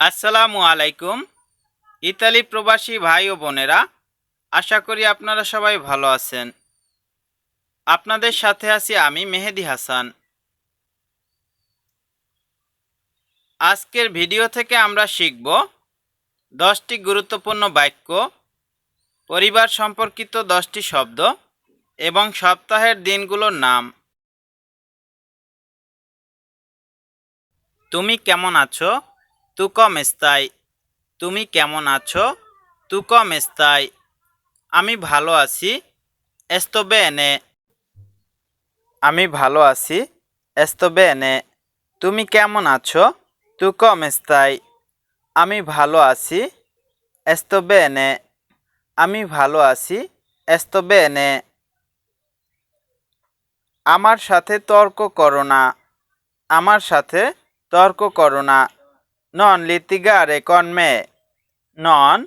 আসসালামু আলাইকুম, ইতালি প্রবাসী ভাই ও বোনেরা, আশা করি আপনারা সবাই ভালো আছেন। আপনাদের সাথে আছি আমি মেহেদি হাসান। আজকের ভিডিও থেকে আমরা শিখব দশটি গুরুত্বপূর্ণ বাক্য, পরিবার সম্পর্কিত দশটি শব্দ এবং সপ্তাহের দিনগুলোর নাম। তুমি কেমন আছো? তু কম স্তাই তুমি কেমন আছো? তু কম স্তাই আমি ভালো আছি এস্তো এনে আমি ভালো আছি এস্তো বেনে তুমি কেমন আছো? তু কম স্তাই আমি ভালো আছি এস্তো বেনে আমি ভালো আছি এস্তো বেনে আমার সাথে তর্ক করো না। আমার সাথে তর্ক করো না। নন লিতিগারে কনমে নন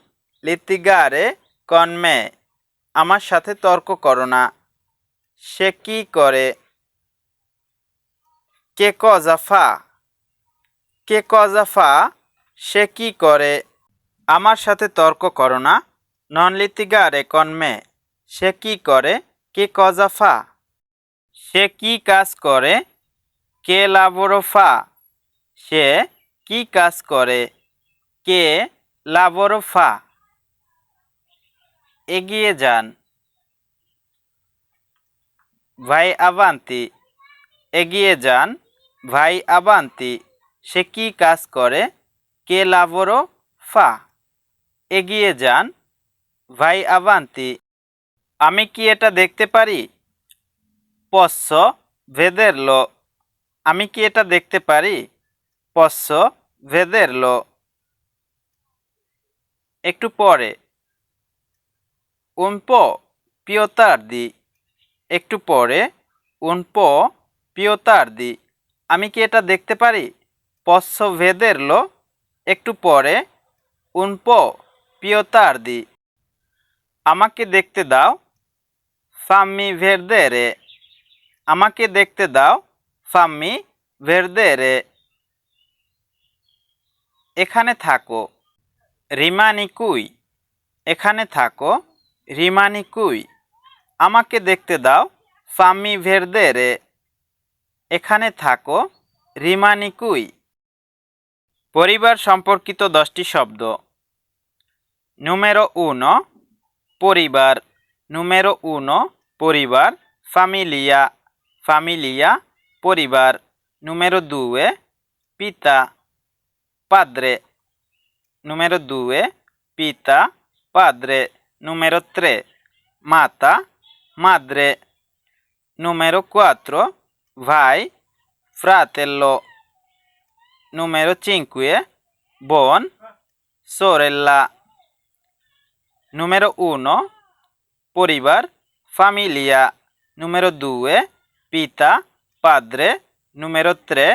লিতিগারে কনমে আমার সাথে তর্ক করো না। সে কি করে? কে কজাফা কে কজাফা সে কি করে? আমার সাথে তর্ক করো না। নন লিতিগারে কনমে সে কি করে? কে কজাফা সে কি কাজ করে? কে লাবরফা সে কি কাজ করে? কে? লাবরফা। এগিয়ে যান। ভাই আবান্তি। এগিয়ে যান। ভাই আবান্তি, সে কি কাজ করে? কে লাবরো ফা এগিয়ে যান। ভাই আবান্তি, আমি কি এটা দেখতে পারি? পশ্চ ভেদের লো আমি কি এটা দেখতে পারি? পশ্চ লো একটু পরে। উনপ পিওতার দি। একটু পরে। উনপ পিওতার দি। আমি কি এটা দেখতে পারি? ভেদের লো একটু পরে। উনপ পিওতার দি। আমাকে দেখতে দাও। ফাম্মি ভেরদেরে আমাকে দেখতে দাও। ফাম্মি ভেরদেরে এখানে থাকো। রিমানি কুই। এখানে থাকো। রিমানি কুই। আমাকে দেখতে দাও। ফামি ভেরদে রে এখানে থাকো। রিমানি কুই। পরিবার সম্পর্কিত দশটি শব্দ। নুমেরো উনো, পরিবার। নুমেরো উনো, পরিবার। ফামিলিয়া। ফামিলিয়া, পরিবার। নুমেরো দুয়ে, পিতা। Padre numero due পিতা padre numero tre মাতা madre numero quattro ভাই fratello numero cinque বোন sorella numero uno পরিবার famiglia numero due পিতা padre numero tre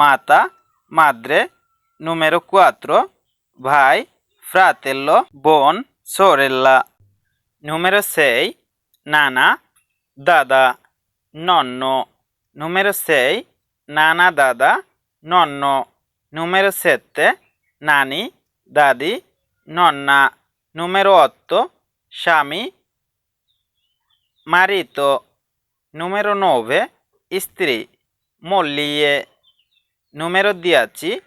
মাতা madre numero 4 ভাই fratello বোন sorella numero 6 নানা দাদা নন্ন numero 6 নানা দাদা নন্ন numero 7 নানি দাদি নন্না numero 8 স্বামী marito numero 9 স্ত্রী moglie numero 10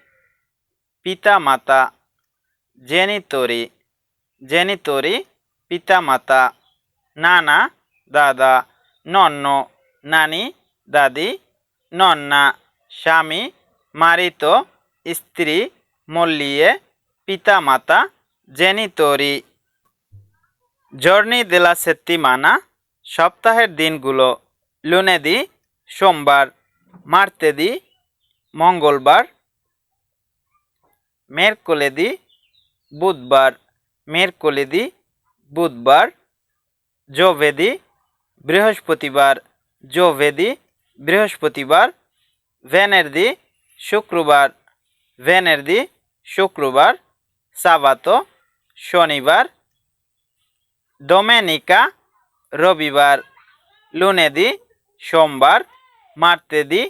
পিতামাতা, জেনিতরি জেনিতরি পিতামাতা, নানা, দাদা, নন্ন, নানি, দাদি, নন্না, স্বামী, মারিত, স্ত্রী, মল্লিয়ে, পিতামাতা, জেনিতরি। জর্নি দেলা সেত্তিমানা সপ্তাহের দিনগুলো, লুনেদি, সোমবার, মার্তেদি, মঙ্গলবার মেরকোলেদি বুধবার মেরকোলেদি বুধবার জোভেদি বৃহস্পতিবার জোভেদি বৃহস্পতিবার, ভেনেরদি শুক্রবার ভেনেরদি শুক্রবার, সাবাতো শনিবার, ডোমেনিকা রবিবার, লুনেদি সোমবার, মার্তেদি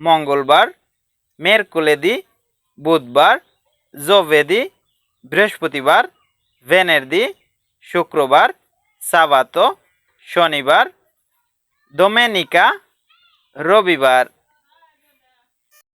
মঙ্গলবার, মেরকুলেদি বুধবার জোভেদি বৃহস্পতিবার ভেনেরদি শুক্রবার সাবাতো শনিবার দোমেনিকা রবিবার।